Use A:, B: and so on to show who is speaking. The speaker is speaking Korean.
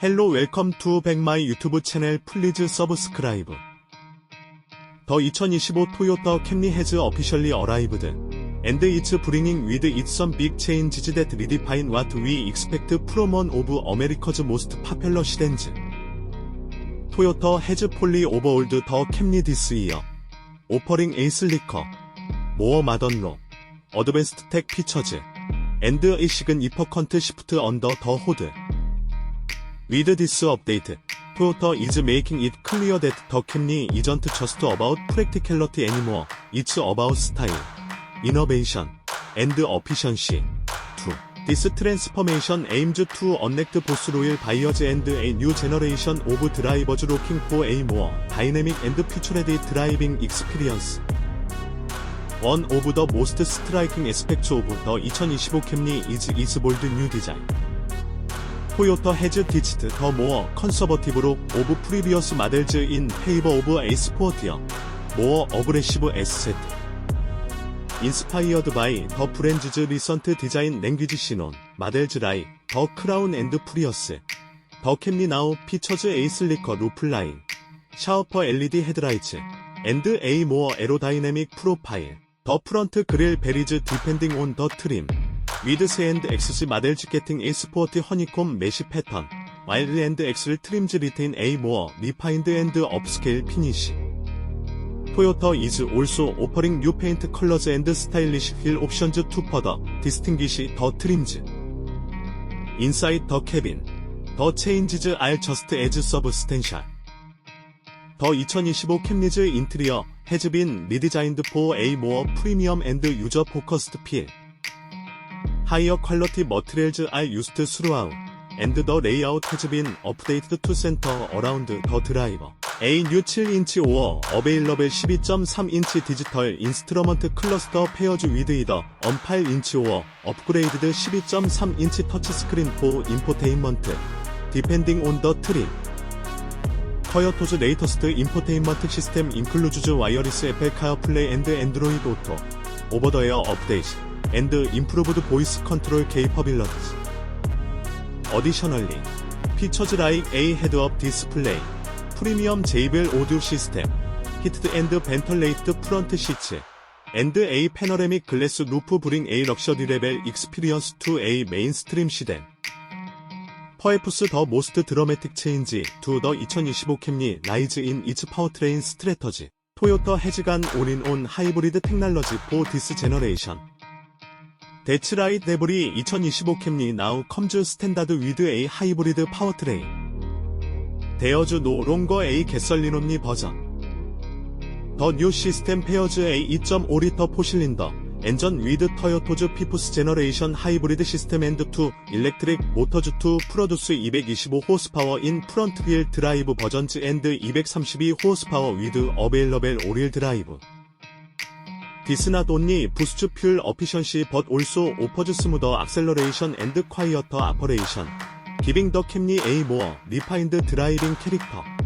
A: 헬로 웰컴 투 백마이 유튜브 채널 플리즈 서브스크라이브 더 2025 토요타 캠리 헤즈 어피셜리 어라이브드 앤드 이츠 브링잉 위드 잇 썸 빅 체인지즈 댓 리디파인 왓 위 익스펙트 프롬 원 오브 어메리커즈 모스트 파펠러 시댄즈 토요타 해즈 폴리 오버올드 더 캠리 디스 이어 오퍼링 에이스 리커 모어 마던로 어드밴스트 텍 피처즈 앤드 이식은 이퍼컨트 시프트 언더 더 호드 With this update, Toyota is making it clear that the Camry isn't just about practicality anymore. It's about style, innovation, and efficiency. Two. This transformation aims to connect both loyal buyers and a new generation of drivers looking for a more dynamic and future-ready driving experience. One of the most striking aspects of the 2025 Camry is its bold new design. 토요타 헤즈 디치트 더 모어 컨서버티브로 오브 프리비어스 마델즈 인 페이버 오브 에이스포어티어 모어 어그레시브 에세트. 인스파이어드 바이 더 브랜즈즈 리선트 디자인 랭귀지 신혼 마델즈 라이 더 크라운 앤드 프리어스 더 캠리 나우 피처즈 에이슬리커 루플라인 샤워퍼 LED 헤드라이츠 앤드 에이모어 에로다이내믹 프로파일 더 프런트 그릴 베리즈 디펜딩 온 더 트림. 위드스 앤드 엑스시 마델주게팅 A 스포어티 허니콤 메시 패턴. 와일드 앤드 엑스를 트림즈 리테인 A 모어 리파인드 앤드 업스케일 피니쉬 토요터 이즈 올소 오퍼링 뉴 페인트 컬러즈 앤드 스타일리시 휠 옵션즈 투 퍼더 디스팅기시 더 트림즈. 인사이드 더 캐빈 더 체인지즈 알 저스트 에즈 서브스텐셜. 더 2025 캠리즈 인테리어 헤즈빈 리디자인드 포 A 모어 프리미엄 앤드 유저 포커스트 필 하이어 퀄러티 머트리얼즈 알 유스트 스루아웃 앤드 더 레이아웃 헤즈 빈 업데이트드 투 센터 어라운드 더 드라이버 A 뉴 7인치 오어 어베일러블 12.3인치 디지털 인스트루먼트 클러스터 페어즈 위드 이더 엄 8인치 오어 업그레이드드 12.3인치 터치스크린 4 인포테인먼트 디펜딩 온 더 트림 커요토즈 레이터스트 인포테인먼트 시스템 인클루즈즈 와이어리스 애플 카어플레이 앤드 앤드로이드 오토 오버더에어 업데이트 and improved voice control capabilities. Additionally, features like a head-up display, premium JBL audio system, heated and ventilated front seats, and a panoramic glass roof bring a luxury level experience to a mainstream sedan. 퍼에프스 더 모스트 드러매틱 체인지 투 더 2025 캠리 라이즈 인 이츠 파워트레인 스트레터지 토요타 헤즈간 올인온 하이브리드 테크놀러지 포 디스 제너레이션 That's right 데블이 2025 캠리 나우 컴즈 스탠다드 위드 A 하이브리드 파워트레인 대어주 노롱거 A 겟설리노니 버전. 더 뉴 시스템 페어즈 A 2.5리터 포실린더. 엔전 위드 터요토즈 피프스 제너레이션 하이브리드 시스템 앤드 2 일렉트릭 모터즈 2 프로듀스 225 호스파워 인 프런트휠 드라이브 버전즈 앤드 232 호스파워 위드 어베일러벨 오릴 드라이브. This not only boosts fuel efficiency but also offers smoother acceleration and quieter operation, giving the Camry a more refined driving character.